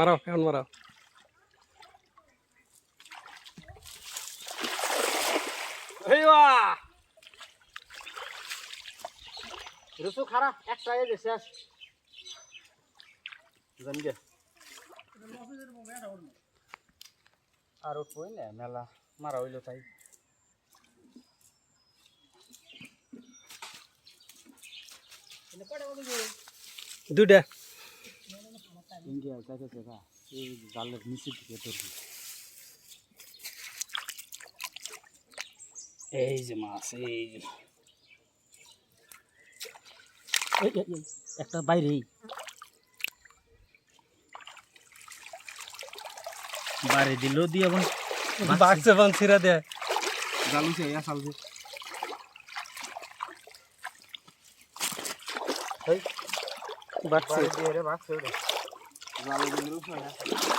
মারো এখন মারো এই বাহ রসু খারাপ একটা এই যে শেষ জানি আর উঠবই না মেলা মারা হইল তাই। দুইটা। ইন্ডিয়া যাইতেছে গা এই জালের নিচে দিকে ধরবি। এই যে মাছ এই যে একটা বাইরেই। বাইরে দিল দিয়ে আবার বাঘছে বান ছিঁড়া দেয়। জালুছে ইয়া সালছে বাঘছে দিয়ে রে Valeu, meu né?